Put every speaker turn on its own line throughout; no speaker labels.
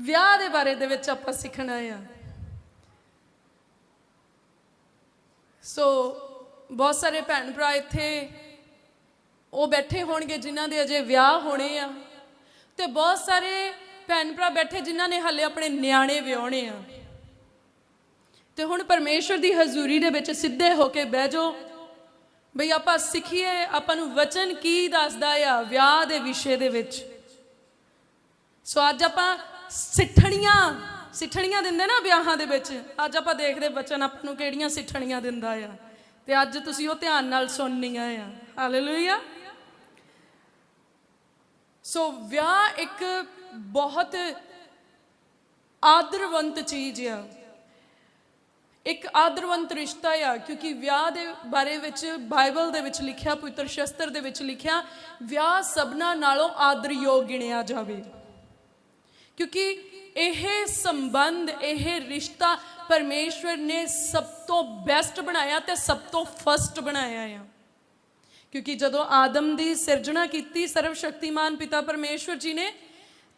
ਵਿਆਹ ਦੇ ਬਾਰੇ ਦੇ ਵਿੱਚ ਆਪਾਂ ਸਿੱਖਣਾ ਆ ਸੋ ਬਹੁਤ ਸਾਰੇ ਭੈਣ ਭਰਾ ਇੱਥੇ, ਉਹ ਬੈਠੇ ਹੋਣਗੇ ਜਿਨ੍ਹਾਂ ਦੇ ਅਜੇ ਵਿਆਹ ਹੋਣੇ ਆ। ਤੇ ਬਹੁਤ ਸਾਰੇ ਭੈਣ ਭਰਾ ਬੈਠੇ ਜਿਨ੍ਹਾਂ ਨੇ ਹਾਲੇ ਆਪਣੇ ਨਿਆਣੇ ਵਿਆਹਣੇ ਆ। ਤੇ ਹੁਣ ਪਰਮੇਸ਼ਵਰ ਦੀ ਹਜ਼ੂਰੀ ਦੇ ਵਿੱਚ ਸਿੱਧੇ ਹੋ ਕੇ ਬਹਿ ਜਾਓ। ਬਈ ਆਪਾਂ ਸਿੱਖੀਏ, ਆਪਾਂ ਨੂੰ ਵਚਨ ਕੀ ਦੱਸਦਾ ਆ ਵਿਆਹ ਦੇ ਵਿਸ਼ੇ ਦੇ ਵਿੱਚ? ਸੋ ਅੱਜ ਆਪਾਂ ਸਿੱਠਣੀਆਂ ਸਿੱਠਣੀਆਂ ਦਿੰਦੇ ਨਾ ਵਿਆਹਾਂ ਦੇ ਵਿੱਚ। ਅੱਜ ਆਪਾਂ ਦੇਖਦੇ ਬਚਨ ਆਪਾਂ ਨੂੰ ਕਿਹੜੀਆਂ ਸਿੱਠਣੀਆਂ ਦਿੰਦਾ ਆ। ਤੇ ਅੱਜ ਤੁਸੀਂ ਉਹ ਧਿਆਨ ਨਾਲ ਸੁਣਨੀਆਂ ਆ। ਹਾਲੇਲੂਇਆ ਸੋ ਵਿਆਹ ਇੱਕ ਬਹੁਤ ਆਦਰਵੰਤ ਚੀਜ਼ ਆ। ਇੱਕ ਆਦਰਵੰਤ ਰਿਸ਼ਤਾ ਆ, ਕਿਉਂਕਿ ਵਿਆਹ ਦੇ ਬਾਰੇ ਵਿੱਚ ਬਾਈਬਲ ਦੇ ਵਿੱਚ ਲਿਖਿਆ, ਪਵਿੱਤਰ ਸ਼ਸਤਰ ਦੇ ਵਿੱਚ ਲਿਖਿਆ, ਵਿਆਹ ਸਭਨਾ ਨਾਲੋਂ ਆਦਰਯੋਗ ਗਿਣਿਆ ਜਾਵੇ। ਕਿਉਂਕਿ ਇਹ ਸੰਬੰਧ, ਇਹ ਰਿਸ਼ਤਾ ਪਰਮੇਸ਼ਵਰ ਨੇ ਸਭ ਤੋਂ ਬੈਸਟ ਬਣਾਇਆ ਤੇ ਸਭ ਤੋਂ ਫਸਟ ਬਣਾਇਆ ਆ। ਕਿਉਂਕਿ ਜਦੋਂ ਆਦਮ ਦੀ ਸਿਰਜਣਾ ਕੀਤੀ ਸਰਵ ਸ਼ਕਤੀਮਾਨ ਪਿਤਾ ਪਰਮੇਸ਼ਵਰ ਜੀ ਨੇ,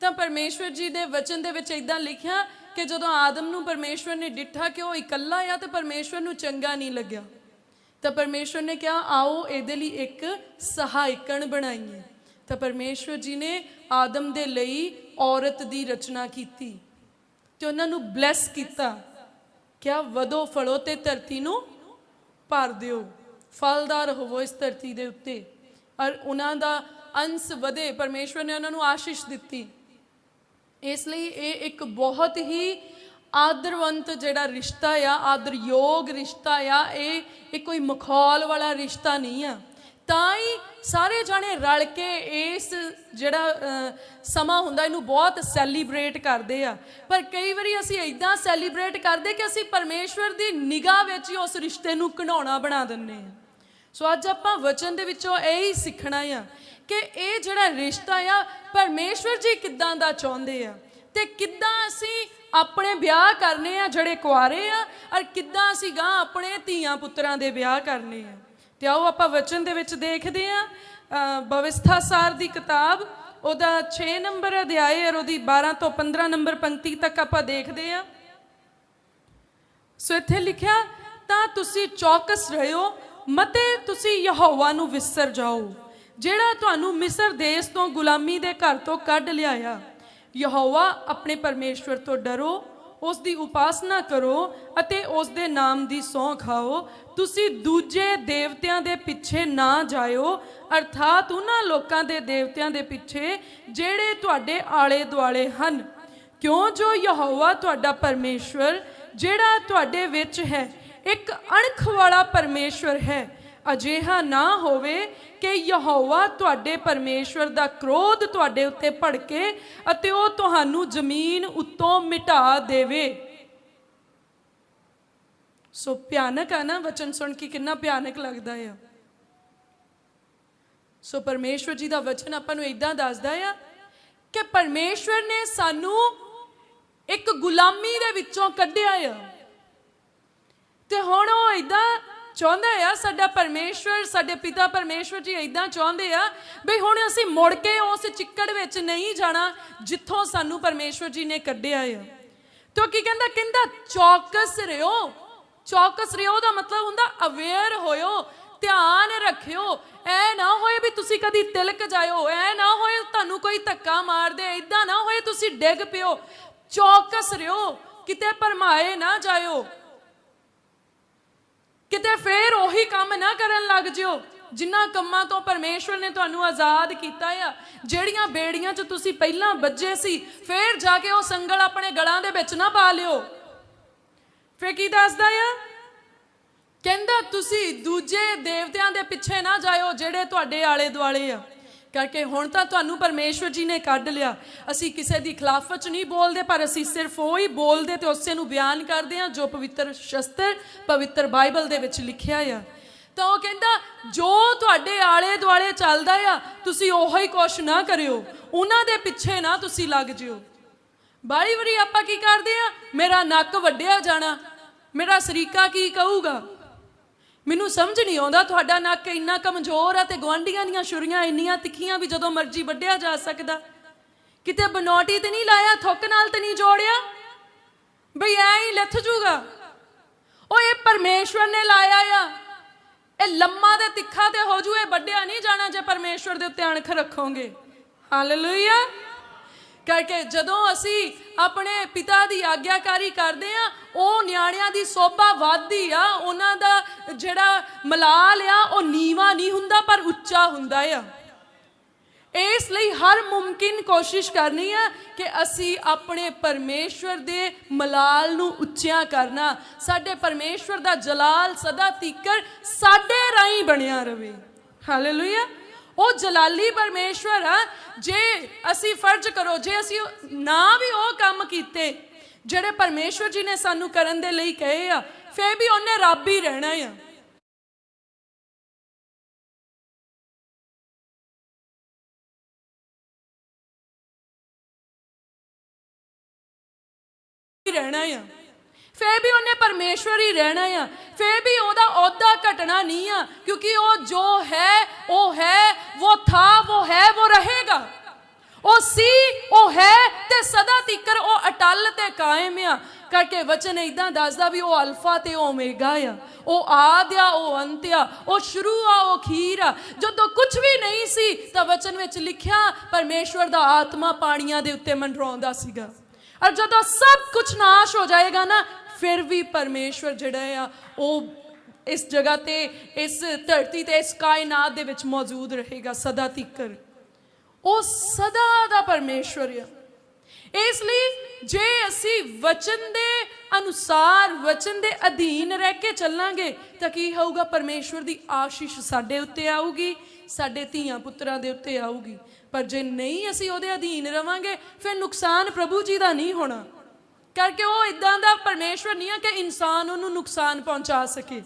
ਤਾਂ ਪਰਮੇਸ਼ਵਰ ਜੀ ਦੇ ਵਚਨ ਦੇ ਵਿੱਚ ਇਦਾਂ ਲਿਖਿਆ ਕਿ ਜਦੋਂ ਆਦਮ ਨੂੰ ਪਰਮੇਸ਼ਵਰ ਨੇ ਡਿੱਠਾ ਕਿ ਉਹ ਇਕੱਲਾ ਆ, ਤੇ ਪਰਮੇਸ਼ਵਰ ਨੂੰ ਚੰਗਾ ਨਹੀਂ ਲੱਗਿਆ। ਤਾਂ ਪਰਮੇਸ਼ਵਰ ਨੇ ਕਿਹਾ, ਆਓ, ਇਹਦੇ ਲਈ ਇੱਕ ਸਹਾਇਕਣ ਬਣਾਈਏ। ਤਾਂ ਪਰਮੇਸ਼ਵਰ ਜੀ ਨੇ ਆਦਮ ਦੇ ਲਈ ਔਰਤ ਦੀ ਰਚਨਾ ਕੀਤੀ ਤੇ ਉਹਨਾਂ ਨੂੰ ਬਲੈਸ ਕੀਤਾ। ਕਿਆ ਵਧੋ ਫਲੋ ਤੇ ਧਰਤੀ ਨੂੰ ਭਰ ਦਿਓ। ਫਲਦਾਰ ਹੋਵੋ ਇਸ ਧਰਤੀ ਦੇ ਉੱਤੇ। ਔਰ ਉਹਨਾਂ ਦਾ ਅੰਸ਼ ਵਧੇ। ਪਰਮੇਸ਼ਵਰ ਨੇ ਉਹਨਾਂ ਨੂੰ ਆਸ਼ੀਸ਼ ਦਿੱਤੀ। ਇਸ ਲਈ ਇਹ ਇੱਕ ਬਹੁਤ ਹੀ ਆਦਰਵੰਤ ਜਿਹੜਾ ਰਿਸ਼ਤਾ ਆ, ਆਦਰਯੋਗ ਰਿਸ਼ਤਾ ਆ, ਇਹ ਇਹ ਕੋਈ ਮਖੌਲ ਵਾਲਾ ਰਿਸ਼ਤਾ ਨਹੀਂ ਆ। ਤਾਂ ਹੀ ਸਾਰੇ ਜਾਣੇ ਰਲ ਕੇ ਇਸ ਜਿਹੜਾ ਸਮਾਂ ਹੁੰਦਾ, ਇਹਨੂੰ ਬਹੁਤ ਸੈਲੀਬ੍ਰੇਟ ਕਰਦੇ ਆ। ਪਰ ਕਈ ਵਾਰੀ ਅਸੀਂ ਇਦਾਂ ਸੈਲੀਬ੍ਰੇਟ ਕਰਦੇ ਕਿ ਅਸੀਂ ਪਰਮੇਸ਼ਵਰ ਦੀ ਨਿਗਾਹ ਵਿੱਚ ਹੀ ਉਸ ਰਿਸ਼ਤੇ ਨੂੰ ਘਿਨਾਉਣਾ ਬਣਾ ਦਿੰਨੇ ਆ। ਸੋ ਅੱਜ ਆਪਾਂ ਵਚਨ ਦੇ ਵਿੱਚੋਂ ਇਹ ਹੀ ਸਿੱਖਣਾ ਆ ਕਿ ਇਹ ਜਿਹੜਾ ਰਿਸ਼ਤਾ ਆ, ਪਰਮੇਸ਼ਵਰ ਜੀ ਕਿੱਦਾਂ ਦਾ ਚਾਹੁੰਦੇ ਆ ਤੇ ਕਿੱਦਾਂ ਅਸੀਂ ਆਪਣੇ ਵਿਆਹ ਕਰਨੇ ਆ ਜਿਹੜੇ ਕੁਆਰੇ ਆ, ਔਰ ਕਿੱਦਾਂ ਅਸੀਂ ਗਾਂ ਆਪਣੇ ਧੀਆਂ ਪੁੱਤਰਾਂ ਦੇ ਵਿਆਹ ਕਰਨੇ ਆ। ਤੇ ਆਓ ਆਪਾਂ ਵਚਨ ਦੇ ਵਿੱਚ ਦੇਖਦੇ ਆ ਬਵਿਸਥਾ ਸਾਰ ਦੀ ਕਿਤਾਬ, ਉਹਦਾ 6 ਨੰਬਰ ਅਧਿਆਇ ਔਰ ਉਹਦੀ 12 ਤੋਂ 15 ਨੰਬਰ ਪੰਕਤੀ ਤੱਕ ਆਪਾਂ ਦੇਖਦੇ ਆ ਸੋ ਇੱਥੇ ਲਿਖਿਆ, ਤਾਂ ਤੁਸੀਂ ਚੌਕਸ ਰਹਿਓ ਮਤੇ ਤੁਸੀਂ ਯਹੋਵਾ ਨੂੰ ਵਿਸਰ ਜਾਓ, ਜਿਹੜਾ ਤੁਹਾਨੂੰ ਮਿਸਰ ਦੇਸ਼ ਤੋਂ ਗੁਲਾਮੀ ਦੇ ਘਰ ਤੋਂ ਕੱਢ ਲਿਆਇਆ। ਯਹੋਵਾ ਆਪਣੇ ਪਰਮੇਸ਼ਵਰ ਤੋਂ ਡਰੋ ਉਸ ਦੀ ਉਪਾਸਨਾ ਕਰੋ ਅਤੇ ਉਸ ਦੇ ਨਾਮ ਦੀ ਸੌਂ ਖਾਓ। ਤੁਸੀਂ ਦੂਜੇ ਦੇਵਤਿਆਂ ਦੇ ਪਿੱਛੇ ਨਾ ਜਾਇਓ, ਅਰਥਾਤ ਉਹਨਾਂ ਲੋਕਾਂ ਦੇ ਦੇਵਤਿਆਂ ਦੇ ਪਿੱਛੇ ਜਿਹੜੇ ਤੁਹਾਡੇ ਆਲੇ ਦੁਆਲੇ ਹਨ। ਕਿਉਂ ਜੋ ਯਹੋਵਾ ਤੁਹਾਡਾ ਪਰਮੇਸ਼ਵਰ, ਜਿਹੜਾ ਤੁਹਾਡੇ ਵਿੱਚ ਹੈ, ਇੱਕ ਅਣਖ ਵਾਲਾ ਪਰਮੇਸ਼ਵਰ ਹੈ। ਅਜਿਹਾ ਨਾ ਹੋਵੇ ਕਿ ਯਹੋਵਾ ਤੁਹਾਡੇ ਪਰਮੇਸ਼ਵਰ ਦਾ ਕ੍ਰੋਧ ਤੁਹਾਡੇ ਉੱਤੇ ਭੜਕੇ ਅਤੇ ਉਹ ਤੁਹਾਨੂੰ ਜ਼ਮੀਨ ਉੱਤੋਂ ਮਿਟਾ ਦੇਵੇ। ਸੋ ਭਿਆਨਕ ਆ ਨਾ ਵਚਨ ਸੁਣ ਕੇ ਕਿੰਨਾ ਭਿਆਨਕ ਲੱਗਦਾ ਆ। ਸੋ ਪਰਮੇਸ਼ਵਰ ਜੀ ਦਾ ਵਚਨ ਆਪਾਂ ਨੂੰ ਇਦਾਂ ਦੱਸਦਾ ਆ ਕਿ ਪਰਮੇਸ਼ਵਰ ਨੇ ਸਾਨੂੰ ਇੱਕ ਗੁਲਾਮੀ ਦੇ ਵਿੱਚੋਂ ਕੱਢਿਆ ਆ। ਤੇ ਹੁਣ ਉਹ ਇਦਾਂ ਚਾਹੁੰਦਾ ਆ, ਸਾਡਾ ਪਰਮੇਸ਼ਵਰ, ਸਾਡੇ ਪਿਤਾ ਪਰਮੇਸ਼ਵਰ ਜੀ ਇਦਾਂ ਚਾਹੁੰਦੇ ਆ ਵੀ ਹੁਣ ਅਸੀਂ ਮੁੜ ਕੇ ਉਸ ਚਿੱਕੜ ਵਿੱਚ ਨਹੀਂ ਜਾਣਾ ਜਿੱਥੋਂ ਸਾਨੂੰ ਪਰਮੇਸ਼ਵਰ ਜੀ ਨੇ ਕੱਢਿਆ ਆ। ਤੋ ਕੀ ਕਹਿੰਦਾ? ਕਹਿੰਦਾ, ਚੌਕਸ ਰਿਓ। ਚੌਕਸ ਰਿਓ ਦਾ ਮਤਲਬ ਹੁੰਦਾ ਅਵੇਅਰ ਹੋਇਓ, ਧਿਆਨ ਰੱਖਿਓ। ਐ ਨਾ ਹੋਏ ਵੀ ਤੁਸੀਂ ਕਦੀ ਤਿਲਕ ਜਾਇਓ, ਐ ਨਾ ਹੋਏ ਤੁਹਾਨੂੰ ਕੋਈ ਧੱਕਾ ਮਾਰ ਦੇ ਇਦਾਂ ਨਾ ਹੋਏ ਤੁਸੀਂ ਡਿੱਗ ਪਿਓ। ਚੌਕਸ ਰਿਓ, ਕਿਤੇ ਪਰਮਾਏ ਨਾ ਜਾਇਓ। ਕਿਤੇ ਫੇਰ ਉਹੀ ਕੰਮ ਨਾ ਕਰਨ ਲੱਗ ਜਿਓ, ਜਿਨ੍ਹਾਂ ਕੰਮਾਂ ਤੋਂ ਪਰਮੇਸ਼ਵਰ ਨੇ ਤੁਹਾਨੂੰ ਆਜ਼ਾਦ ਕੀਤਾ ਆ। ਜਿਹੜੀਆਂ ਬੇੜੀਆਂ 'ਚ ਤੁਸੀਂ ਪਹਿਲਾਂ ਵੱਜੇ ਸੀ, ਫੇਰ ਜਾ ਕੇ ਉਹ ਸੰਗਲ ਆਪਣੇ ਗਲਾਂ ਦੇ ਵਿੱਚ ਨਾ ਪਾ ਲਿਓ। ਫੇਰ ਕੀ ਦੱਸਦਾ ਆ? ਕਹਿੰਦਾ, ਤੁਸੀਂ ਦੂਜੇ ਦੇਵਤਿਆਂ ਦੇ ਪਿੱਛੇ ਨਾ ਜਾਇਓ ਜਿਹੜੇ ਤੁਹਾਡੇ ਆਲੇ ਦੁਆਲੇ ਆ। ਕਰਕੇ ਹੁਣ ਤਾਂ ਤੁਹਾਨੂੰ ਪਰਮੇਸ਼ਵਰ ਜੀ ਨੇ ਕੱਢ ਲਿਆ। ਅਸੀਂ ਕਿਸੇ ਦੀ ਖਿਲਾਫਤ ਚ ਨਹੀਂ ਬੋਲਦੇ, ਪਰ ਅਸੀਂ ਸਿਰਫ ਉਹ ਹੀ ਬੋਲਦੇ ਤੇ ਉਸੇ ਨੂੰ ਬਿਆਨ ਕਰਦੇ ਹਾਂ ਜੋ ਪਵਿੱਤਰ ਸ਼ਸਤਰ, ਪਵਿੱਤਰ ਬਾਈਬਲ ਦੇ ਵਿੱਚ ਲਿਖਿਆ ਆ। ਤਾਂ ਉਹ ਕਹਿੰਦਾ, ਜੋ ਤੁਹਾਡੇ ਆਲੇ ਦੁਆਲੇ ਚੱਲਦਾ ਆ, ਤੁਸੀਂ ਉਹੋ ਹੀ ਕੁਛ ਨਾ ਕਰਿਓ। ਉਹਨਾਂ ਦੇ ਪਿੱਛੇ ਨਾ ਤੁਸੀਂ ਲੱਗ ਜਿਓ। ਬਾਰੀ ਵਾਰੀ ਆਪਾਂ ਕੀ ਕਰਦੇ ਆ ਮੇਰਾ ਨੱਕ ਵੱਡਿਆ ਜਾਣਾ, ਮੇਰਾ ਸਰੀਕਾ ਕੀ ਕਹੂਗਾ? ਮੈਨੂੰ ਸਮਝ ਨਹੀਂ ਆਉਂਦਾ ਤੁਹਾਡਾ ਨੱਕ ਇੰਨਾ ਕਮਜ਼ੋਰ ਆ ਤੇ ਗਵਾਂਡੀਆਂ ਦੀਆਂ ਛੁਰੀਆਂ ਇੰਨੀਆਂ ਤਿੱਖੀਆਂ ਵੀ ਜਦੋਂ ਮਰਜ਼ੀ ਵੱਢਿਆ ਜਾ ਸਕਦਾ। ਕਿਤੇ ਬਨੋਟੀ ਤੇ ਨਹੀਂ ਲਾਇਆ, ਥੁੱਕ ਨਾਲ ਤੇ ਨਹੀਂ ਜੋੜਿਆ? ਬਈ ਐ ਹੀ ਲੱਥ ਜੂਗਾ। ਉਹ ਇਹ ਪਰਮੇਸ਼ਵਰ ਨੇ ਲਾਇਆ ਆ। ਇਹ ਲੰਮਾ ਤੇ ਤਿੱਖਾ ਤੇ ਹੋ ਜੂ, ਇਹ ਵੱਡਿਆ ਨਹੀਂ ਜਾਣਾ ਜੇ ਪਰਮੇਸ਼ਵਰ ਦੇ ਉੱਤੇ ਅਣਖ ਰੱਖੋਗੇ। ਹਾਲੇਲੂਇਆ। ਕਰਕੇ ਜਦੋਂ ਅਸੀਂ ਆਪਣੇ ਪਿਤਾ ਦੀ ਆਗਿਆਕਾਰੀ ਕਰਦੇ ਆ ਉਹ ਨਿਆਣਿਆਂ ਦੀ ਸੋਭਾ ਵੱਧਦੀ ਆ, ਉਹਨਾਂ ਦਾ ਜਿਹੜਾ ਮਲਾਲ ਆ, ਉਹ ਨੀਵਾ ਨਹੀਂ ਹੁੰਦਾ, ਪਰ ਉੱਚਾ ਹੁੰਦਾ ਆ। ਇਸ ਲਈ ਹਰ ਮੁਮਕਿਨ ਕੋਸ਼ਿਸ਼ ਕਰਨੀ ਹੈ ਕਿ ਅਸੀਂ ਆਪਣੇ ਪਰਮੇਸ਼ਵਰ ਦੇ ਮਲਾਲ ਨੂੰ ਉੱਚਿਆਂ ਕਰਨਾ। ਸਾਡੇ ਪਰਮੇਸ਼ਵਰ ਦਾ ਜਲਾਲ ਸਦਾ ਤੀਕਰ ਸਾਡੇ ਰਾਹੀਂ ਬਣਿਆ ਰਵੇ। ਹਾਲੇਲੂਇਆ ਉਹ ਜਲਾਲੀ ਪਰਮੇਸ਼ਵਰ ਆ, ਜੇ ਅਸੀਂ ਫਰਜ਼ ਕਰੋ, ਜੇ ਅਸੀਂ ਨਾ ਵੀ ਉਹ ਕੰਮ ਕੀਤੇ, ਜਿਹੜੇ ਪਰਮੇਸ਼ਵਰ ਜੀ ਨੇ ਸਾਨੂੰ ਕਰਨ ਦੇ ਲਈ ਕਹੇ ਆ, ਫੇਰ ਵੀ ਉਹਨੇ ਰੱਬ ਹੀ ਰਹਿਣਾ ਆ। ਰਹਿਣਾ ਆ। ਫੇਰ ਵੀ ਉਹਨੇ ਪਰਮੇਸ਼ਵਰ ਹੀ ਰਹਿਣਾ ਆ। ਫੇਰ ਵੀ ਉਹਦਾ ਅਹੁਦਾ ਘਟਣਾ ਨਹੀਂ ਆ, ਕਿਉਂਕਿ ਉਹ ਜੋ ਹੈ, ਉਹ ਹੈ, ਉਹ ਥਾ, ਉਹ ਹੈ, ਉਹ ਰਹੇਗਾ। ਉਹ ਸੀ, ਉਹ ਹੈ ਤੇ ਸਦਾ ਤੀਕਰ ਉਹ ਅਟਲ ਤੇ ਕਾਇਮ ਆ। ਕਰਕੇ ਵਚਨ ਇਦਾਂ ਦੱਸਦਾ ਵੀ ਉਹ ਅਲਫਾ ਤੇ ਓਮੇਗਾ ਆ। ਉਹ ਆਦ ਆ, ਉਹ ਅੰਤ ਆ, ਉਹ ਸ਼ੁਰੂ ਆ, ਉਹ ਅਖੀਰ ਆ। ਜਦੋਂ ਕੁਝ ਵੀ ਨਹੀਂ ਸੀ, ਤਾਂ ਵਚਨ ਵਿੱਚ ਲਿਖਿਆ ਪਰਮੇਸ਼ਵਰ ਦਾ ਆਤਮਾ ਪਾਣੀਆਂ ਦੇ ਉੱਤੇ ਮੰਡਰਾਉਂਦਾ ਸੀਗਾ। ਔਰ ਜਦੋਂ ਸਭ ਕੁਝ ਨਾਸ਼ ਹੋ ਜਾਏਗਾ ਨਾ ਫਿਰ ਵੀ ਪਰਮੇਸ਼ਵਰ ਜਿਹੜਾ ਆ, ਉਹ ਇਸ ਜਗ੍ਹਾ ਤੇ, ਇਸ ਧਰਤੀ ਤੇ, ਇਸ ਕਾਇਨਾਤ ਦੇ ਵਿੱਚ ਮੌਜੂਦ ਰਹੇਗਾ ਸਦਾ ਤੀਕਰ। ਉਹ ਸਦਾ ਦਾ ਪਰਮੇਸ਼ਵਰ ਆ। ਇਸ ਲਈ ਜੇ ਅਸੀਂ ਵਚਨ ਦੇ ਅਨੁਸਾਰ, ਵਚਨ ਦੇ ਅਧੀਨ ਰਹਿ ਕੇ ਚੱਲਾਂਗੇ, ਤਾਂ ਕੀ ਹੋਊਗਾ? ਪਰਮੇਸ਼ਵਰ ਦੀ ਆਸ਼ੀਸ਼ ਸਾਡੇ ਉੱਤੇ ਆਊਗੀ, ਸਾਡੇ ਧੀਆਂ ਪੁੱਤਰਾਂ ਦੇ ਉੱਤੇ ਆਊਗੀ। ਪਰ ਜੇ ਨਹੀਂ ਅਸੀਂ ਉਹਦੇ ਅਧੀਨ ਰਵਾਂਗੇ, ਫਿਰ ਨੁਕਸਾਨ ਪ੍ਰਭੂ ਜੀ ਦਾ ਨਹੀਂ ਹੋਣਾ। ਕਰਕੇ ਉਹ ਇਦਾਂ ਦਾ ਪਰਮੇਸ਼ਵਰ ਨਹੀਂ ਆ ਕਿ ਇਨਸਾਨ ਉਹਨੂੰ ਨੁਕਸਾਨ ਪਹੁੰਚਾ ਸਕੇ।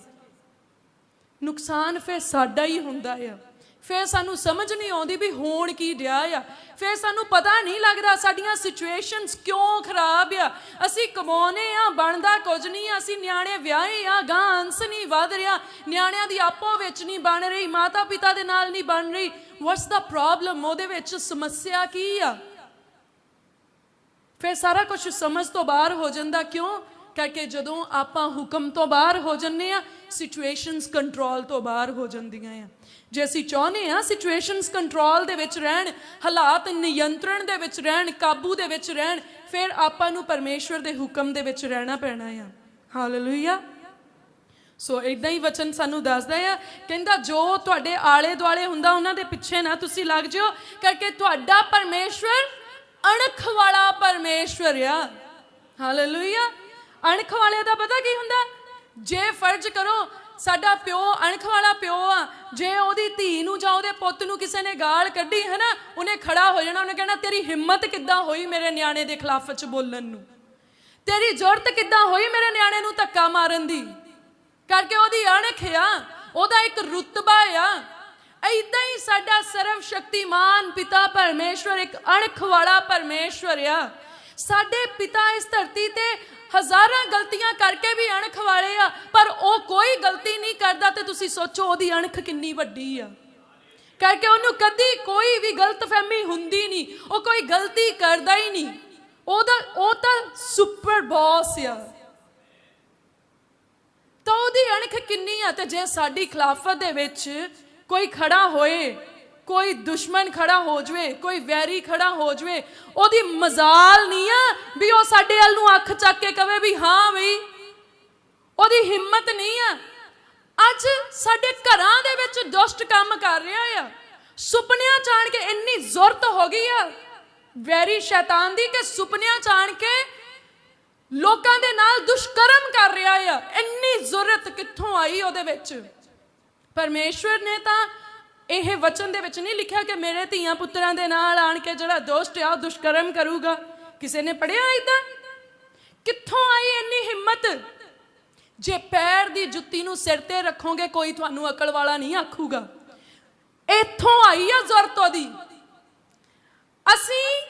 ਨੁਕਸਾਨ ਫਿਰ ਸਾਡਾ ਹੀ ਹੁੰਦਾ ਆ। ਫਿਰ ਸਾਨੂੰ ਸਮਝ ਨਹੀਂ ਆਉਂਦੀ ਵੀ ਹੋਣ ਕੀ ਰਿਹਾ ਆ। ਫਿਰ ਸਾਨੂੰ ਪਤਾ ਨਹੀਂ ਲੱਗਦਾ ਸਾਡੀਆਂ ਸਿਚੁਏਸ਼ਨਸ ਕਿਉਂ ਖਰਾਬ ਆ। ਅਸੀਂ ਕਮਾਉਨੇ ਆ, ਬਣਦਾ ਕੁਝ ਨਹੀਂ, ਅਸੀਂ ਨਿਆਣੇ ਵਿਆਹੇ ਆ, ਗਾਂ ਅੰਸ ਨਹੀਂ ਵਧ ਰਿਹਾ, ਨਿਆਣਿਆਂ ਦੀ ਆਪੋ ਵਿੱਚ ਨਹੀਂ ਬਣ ਰਹੀ ਮਾਤਾ ਪਿਤਾ ਦੇ ਨਾਲ ਨਹੀਂ ਬਣ ਰਹੀ। ਵਾਟਸ ਦਾ ਪ੍ਰੋਬਲਮ ਉਹਦੇ ਵਿੱਚ ਸਮੱਸਿਆ ਕੀ ਆ? ਫਿਰ ਸਾਰਾ ਕੁਝ ਸਮਝ ਤੋਂ ਬਾਹਰ ਹੋ ਜਾਂਦਾ ਕਿਉਂ? ਕਰਕੇ ਜਦੋਂ ਆਪਾਂ ਹੁਕਮ ਤੋਂ ਬਾਹਰ ਹੋ ਜੰਨੇ ਆ ਸਿਚੁਏਸ਼ਨਸ ਕੰਟਰੋਲ ਤੋਂ ਬਾਹਰ ਹੋ ਜਾਂਦੀਆਂ ਆ। ਜੇ ਅਸੀਂ ਚਾਹੁੰਦੇ ਆ ਸਿਚੁਏਸ਼ਨਸ ਕੰਟਰੋਲ ਦੇ ਵਿੱਚ ਰਹਿਣ, ਹਾਲਾਤ ਨਿਯੰਤਰਣ ਦੇ ਵਿੱਚ ਰਹਿਣ, ਕਾਬੂ ਦੇ ਵਿੱਚ ਰਹਿਣ, ਫਿਰ ਆਪਾਂ ਨੂੰ ਪਰਮੇਸ਼ਵਰ ਦੇ ਹੁਕਮ ਦੇ ਵਿੱਚ ਰਹਿਣਾ ਪੈਣਾ ਆ। ਹਾਲੇਲੂਇਆ ਸੋ ਇਦਾਂ ਹੀ ਵਚਨ ਸਾਨੂੰ ਦੱਸਦਾ ਆ, ਕਹਿੰਦਾ ਜੋ ਤੁਹਾਡੇ ਆਲੇ ਦੁਆਲੇ ਹੁੰਦਾ ਉਹਨਾਂ ਦੇ ਪਿੱਛੇ ਨਾ ਤੁਸੀਂ ਲੱਗ ਜਿਓ, ਕਰਕੇ ਤੁਹਾਡਾ ਪਰਮੇਸ਼ਵਰ ਅਣਖ ਵਾਲਾ ਪਰਮੇਸ਼ਵਰ ਆ। ਹਾਲੇਲੂਇਆ ਅਣਖ ਵਾਲੇ ਦਾ ਪਤਾ ਕੀ ਹੁੰਦਾ? ਜੇ ਫਰਜ਼ ਕਰੋ, ਸਾਡਾ ਪਿਓ ਅਣਖ ਵਾਲਾ ਪਿਓ ਆ, ਜੇ ਉਹਦੀ ਧੀ ਨੂੰ ਜਾਂ ਉਹਦੇ ਪੁੱਤ ਨੂੰ ਕਿਸੇ ਨੇ ਗਾਲ ਕੱਢੀ ਹੈ ਨਾ ਉਹਨੇ ਖੜਾ ਹੋ ਜਾਣਾ, ਉਹਨੇ ਕਹਿਣਾ, ਤੇਰੀ ਹਿੰਮਤ ਕਿੱਦਾਂ ਹੋਈ ਮੇਰੇ ਨਿਆਣੇ ਦੇ ਖਿਲਾਫ ਚ ਬੋਲਣ ਨੂੰ? ਤੇਰੀ ਜ਼ਰੂਰਤ ਕਿੱਦਾਂ ਹੋਈ ਮੇਰੇ ਨਿਆਣੇ ਨੂੰ ਧੱਕਾ ਮਾਰਨ ਦੀ? ਕਰਕੇ ਉਹਦੀ ਅਣਖ ਆ, ਉਹਦਾ ਇੱਕ ਰੁਤਬਾ ਆ। ਐਦਾਂ ਹੀ ਸਾਡਾ ਸਰਵ ਸ਼ਕਤੀਮਾਨ ਪਿਤਾ ਪਰਮੇਸ਼ਵਰ ਇੱਕ ਅਣਖ ਵਾਲਾ ਪਰਮੇਸ਼ਵਰ ਆ। ਸਾਡੇ ਪਿਤਾ ਇਸ ਧਰਤੀ ਤੇ ਹਜ਼ਾਰਾਂ ਗਲਤੀਆਂ ਕਰਕੇ ਵੀ ਅਣਖ ਵਾਲੇ ਆ, ਪਰ ਉਹ ਕੋਈ ਗਲਤੀ ਨਹੀਂ ਕਰਦਾ ਤੇ ਤੁਸੀਂ ਸੋਚੋ ਉਹਦੀ ਅਣਖ ਕਿੰਨੀ ਵੱਡੀ ਆ। ਕਰਕੇ ਉਹਨੂੰ ਕਦੀ ਕੋਈ ਵੀ ਗਲਤਫਹਿਮੀ ਹੁੰਦੀ ਨਹੀਂ, ਉਹ ਕੋਈ ਗਲਤੀ ਕਰਦਾ ਹੀ ਨਹੀਂ। ਉਹਦਾ, ਉਹ ਤਾਂ ਸੁਪਰ ਬੌਸ ਆ। ਤਾਂ ਉਹਦੀ ਅਣਖ ਕਿੰਨੀ ਆ ਤੇ ਜੇ ਸਾਡੀ ਖਿਲਾਫਤ ਦੇ ਵਿੱਚ ਕੋਈ ਖੜਾ ਹੋਏ, ਕੋਈ ਦੁਸ਼ਮਣ ਖੜਾ ਹੋ ਜਵੇ, ਕੋਈ ਵੈਰੀ ਖੜਾ ਹੋ ਜਵੇ, ਉਹਦੀ ਮਜ਼ਾਲ ਨਹੀਂ ਆ ਵੀ ਉਹ ਸਾਡੇ ਵੱਲ ਨੂੰ ਅੱਖ ਚੱਕ ਕੇ ਕਵੇ ਵੀ ਹਾਂ ਬਈ। ਉਹਦੀ ਹਿੰਮਤ ਨਹੀਂ ਆ। ਅੱਜ ਸਾਡੇ ਘਰਾਂ ਦੇ ਵਿੱਚ ਦੁਸ਼ਟ ਕੰਮ ਕਰ ਰਿਹਾ ਆ। ਸੁਪਨਿਆਂ ਚਾਣ ਕੇ ਇੰਨੀ ਜ਼ੁਰਤ ਹੋ ਗਈ ਆ। ਵੈਰੀ ਸ਼ੈਤਾਨ ਦੀ ਕਿ ਸੁਪਨਿਆਂ ਚਾਣ ਕੇ ਲੋਕਾਂ ਦੇ ਨਾਲ ਦੁਸ਼ਕਰਮ ਕਰ ਰਿਹਾ ਆ। ਇੰਨੀ ਜ਼ਰੂਰਤ ਕਿੱਥੋਂ ਆਈ ਉਹਦੇ ਵਿੱਚ? ਪਰਮੇਸ਼ਵਰ ਨੇ ਤਾਂ ਇਹ ਵਚਨ ਦੇ ਵਿੱਚ ਨਹੀਂ ਲਿਖਿਆ ਕਿ ਮੇਰੇ ਧੀਆਂ ਪੁੱਤਰਾਂ ਦੇ ਨਾਲ ਆਣ ਕੇ ਜਿਹੜਾ ਦੋਸਤ ਆ, ਉਹ ਦੁਸ਼ਕਰਮ ਕਰੂਗਾ। ਕਿਸੇ ਨੇ ਪੜਿਆ ਇਦਾਂ ਕਿੱਥੋਂ ਆਈ ਇੰਨੀ ਹਿੰਮਤ? ਜੇ ਪੈਰ ਦੀ ਜੁੱਤੀ ਨੂੰ ਸਿਰ ਤੇ ਰੱਖੋਗੇ, ਕੋਈ ਤੁਹਾਨੂੰ ਅਕਲ ਵਾਲਾ ਨਹੀਂ ਆਖੂਗਾ। ਇੱਥੋਂ ਆਈ ਆ ਜ਼ਰੂਰਤ ਉਹਦੀ ਅਸੀਂ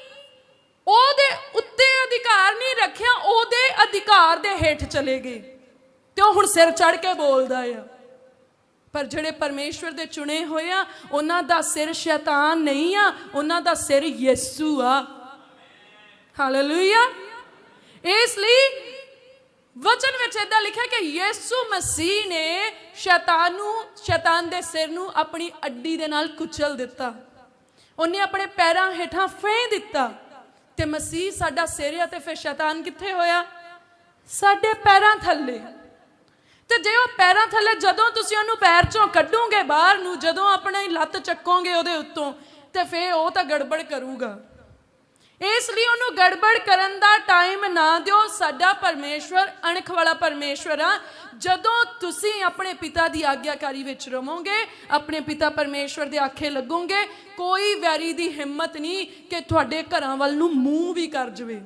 ਉਹਦੇ ਉੱਤੇ ਅਧਿਕਾਰ ਨਹੀਂ ਰੱਖਿਆ, ਉਹਦੇ ਅਧਿਕਾਰ ਦੇ ਹੇਠ ਚਲੇ ਗਏ। ਤੇ ਉਹ ਹੁਣ ਸਿਰ ਚੜ ਕੇ ਬੋਲਦਾ ਆ। ਪਰ ਜਿਹੜੇ ਪਰਮੇਸ਼ਵਰ ਦੇ ਚੁਣੇ ਹੋਏ ਆ, ਉਹਨਾਂ ਦਾ ਸਿਰ ਸ਼ੈਤਾਨ ਨਹੀਂ ਆ, ਉਹਨਾਂ ਦਾ ਸਿਰ ਯਿਸੂ ਆ। ਹਾਲੇਲੂਇਆ ਇਸ ਲਈ ਵਚਨ ਵਿੱਚ ਇਦਾਂ ਲਿਖਿਆ ਕਿ ਯੀਸੂ ਮਸੀਹ ਨੇ ਸ਼ੈਤਾਨ ਨੂੰ, ਸ਼ੈਤਾਨ ਦੇ ਸਿਰ ਨੂੰ ਆਪਣੀ ਅੱਡੀ ਦੇ ਨਾਲ ਕੁਚਲ ਦਿੱਤਾ। ਉਹਨੇ ਆਪਣੇ ਪੈਰਾਂ ਹੇਠਾਂ ਫੇਂ ਦਿੱਤਾ ਤੇ ਮਸੀਹ ਸਾਡਾ ਸਿਰ ਆ ਤੇ ਫਿਰ ਸ਼ੈਤਾਨ ਕਿੱਥੇ ਹੋਇਆ? ਸਾਡੇ ਪੈਰਾਂ ਥੱਲੇ। ਤੇ ਜੇ ਉਹ ਪੈਰਾਂ ਥੱਲੇ ਜਦੋਂ ਤੁਸੀਂ ਉਹਨੂੰ ਪੈਰ ਚੋਂ ਕੱਢੋਗੇ ਬਾਹਰ ਨੂੰ, ਜਦੋਂ ਆਪਣੇ ਲੱਤ ਚੱਕੋਗੇ ਉਹਦੇ ਉੱਤੋਂ, ਤੇ ਫੇਰ ਉਹ ਤਾਂ ਗੜਬੜ ਕਰੂਗਾ। ਇਸ ਲਈ ਉਹਨੂੰ ਗੜਬੜ ਕਰਨ ਦਾ ਟਾਈਮ ਨਾ ਦਿਓ। ਸਾਡਾ ਪਰਮੇਸ਼ਵਰ ਅਣਖ ਵਾਲਾ ਪਰਮੇਸ਼ਵਰ ਆ। ਜਦੋਂ ਤੁਸੀਂ ਆਪਣੇ ਪਿਤਾ ਦੀ ਆਗਿਆਕਾਰੀ ਵਿੱਚ ਰਵੋਗੇ, ਆਪਣੇ ਪਿਤਾ ਪਰਮੇਸ਼ਵਰ ਦੇ ਆਖੇ ਲੱਗੋਗੇ, ਕੋਈ ਵੈਰੀ ਦੀ ਹਿੰਮਤ ਨਹੀਂ ਕਿ ਤੁਹਾਡੇ ਘਰਾਂ ਵੱਲ ਨੂੰ ਮੂੰਹ ਵੀ ਕਰ ਜਵੇ।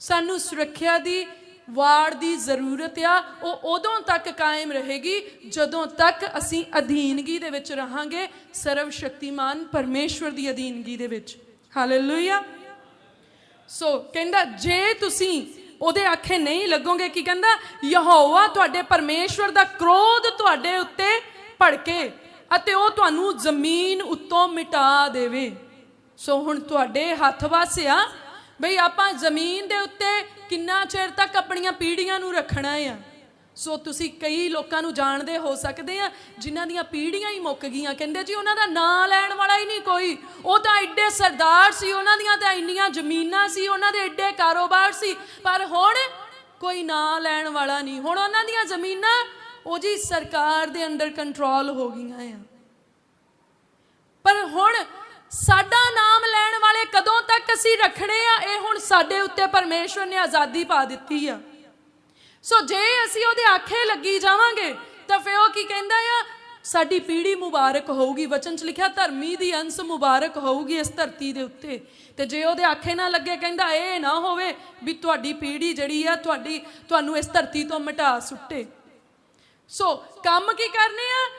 ਸਾਨੂੰ ਸੁਰੱਖਿਆ ਦੀ ਵਾੜ ਦੀ ਜ਼ਰੂਰਤ ਆ, ਉਹ ਉਦੋਂ ਤੱਕ ਕਾਇਮ ਰਹੇਗੀ ਜਦੋਂ ਤੱਕ ਅਸੀਂ ਅਧੀਨਗੀ ਦੇ ਵਿੱਚ ਰਹਾਂਗੇ ਸਰਵ ਸ਼ਕਤੀਮਾਨ ਪਰਮੇਸ਼ਵਰ ਦੀ ਅਧੀਨਗੀ ਦੇ ਵਿੱਚ। ਹਾਲੇਲੂਇਆ ਸੋ ਕਹਿੰਦਾ, ਜੇ ਤੁਸੀਂ ਉਹਦੇ ਆਖੇ ਨਹੀਂ ਲੱਗੋਗੇ, ਕੀ ਕਹਿੰਦਾ? ਯਹੋਵਾ ਤੁਹਾਡੇ ਪਰਮੇਸ਼ਵਰ ਦਾ ਕ੍ਰੋਧ ਤੁਹਾਡੇ ਉੱਤੇ ਭੜਕੇ ਅਤੇ ਉਹ ਤੁਹਾਨੂੰ ਜ਼ਮੀਨ ਉੱਤੋਂ ਮਿਟਾ ਦੇਵੇ। ਸੋ ਹੁਣ ਤੁਹਾਡੇ ਹੱਥ ਵੱਸ ਆ ਬਈ ਆਪਾਂ ਜ਼ਮੀਨ ਦੇ ਉੱਤੇ ਕਿੰਨਾ ਚਿਰ ਤੱਕ ਆਪਣੀਆਂ ਪੀੜ੍ਹੀਆਂ ਨੂੰ ਰੱਖਣਾ ਆ? ਸੋ ਤੁਸੀਂ ਕਈ ਲੋਕਾਂ ਨੂੰ ਜਾਣਦੇ ਹੋ ਸਕਦੇ ਆ, ਜਿਨ੍ਹਾਂ ਦੀਆਂ ਪੀੜ੍ਹੀਆਂ ਹੀ ਮੁੱਕ ਗਈਆਂ। ਕਹਿੰਦੇ ਜੀ, ਉਹਨਾਂ ਦਾ ਨਾਂ ਲੈਣ ਵਾਲਾ ਹੀ ਨਹੀਂ ਕੋਈ। ਉਹ ਤਾਂ ਐਡੇ ਸਰਦਾਰ ਸੀ, ਉਹਨਾਂ ਦੀਆਂ ਤਾਂ ਇੰਨੀਆਂ ਜ਼ਮੀਨਾਂ ਸੀ, ਉਹਨਾਂ ਦੇ ਐਡੇ ਕਾਰੋਬਾਰ ਸੀ। ਪਰ ਹੁਣ ਕੋਈ ਨਾਂ ਲੈਣ ਵਾਲਾ ਨਹੀਂ। ਹੁਣ ਉਹਨਾਂ ਦੀਆਂ ਜ਼ਮੀਨਾਂ ਉਹ ਜੀ ਸਰਕਾਰ ਦੇ ਅੰਡਰ ਕੰਟਰੋਲ ਹੋ ਗਈਆਂ ਆ। ਪਰ ਹੁਣ ਸਾਡਾ ਨਾਮ ਲੈਣ ਵਾਲੇ ਕਦੋਂ ਤੱਕ ਅਸੀਂ ਰੱਖਣੇ ਆ? ਇਹ ਹੁਣ ਸਾਡੇ ਉੱਤੇ ਪਰਮੇਸ਼ਵਰ ਨੇ ਆਜ਼ਾਦੀ ਪਾ ਦਿੱਤੀ ਆ। ਸੋ ਜੇ ਅਸੀਂ ਉਹਦੇ ਆਖੇ ਲੱਗੀ ਜਾਵਾਂਗੇ, ਤਾਂ ਫਿਰ ਉਹ ਕੀ ਕਹਿੰਦਾ ਆ? ਸਾਡੀ ਪੀੜ੍ਹੀ ਮੁਬਾਰਕ ਹੋਊਗੀ। ਵਚਨ 'ਚ ਲਿਖਿਆ, ਧਰਮੀ ਦੀ ਅੰਸ ਮੁਬਾਰਕ ਹੋਊਗੀ ਇਸ ਧਰਤੀ ਦੇ ਉੱਤੇ। ਤੇ ਜੇ ਉਹਦੇ ਆਖੇ ਨਾ ਲੱਗੇ, ਕਹਿੰਦਾ ਇਹ ਨਾ ਹੋਵੇ ਵੀ ਤੁਹਾਡੀ ਪੀੜ੍ਹੀ ਜਿਹੜੀ ਆ, ਤੁਹਾਡੀ, ਤੁਹਾਨੂੰ ਇਸ ਧਰਤੀ ਤੋਂ ਮਿਟਾ ਸੁੱਟੇ। ਸੋ ਕੰਮ ਕੀ ਕਰਨੇ ਆ?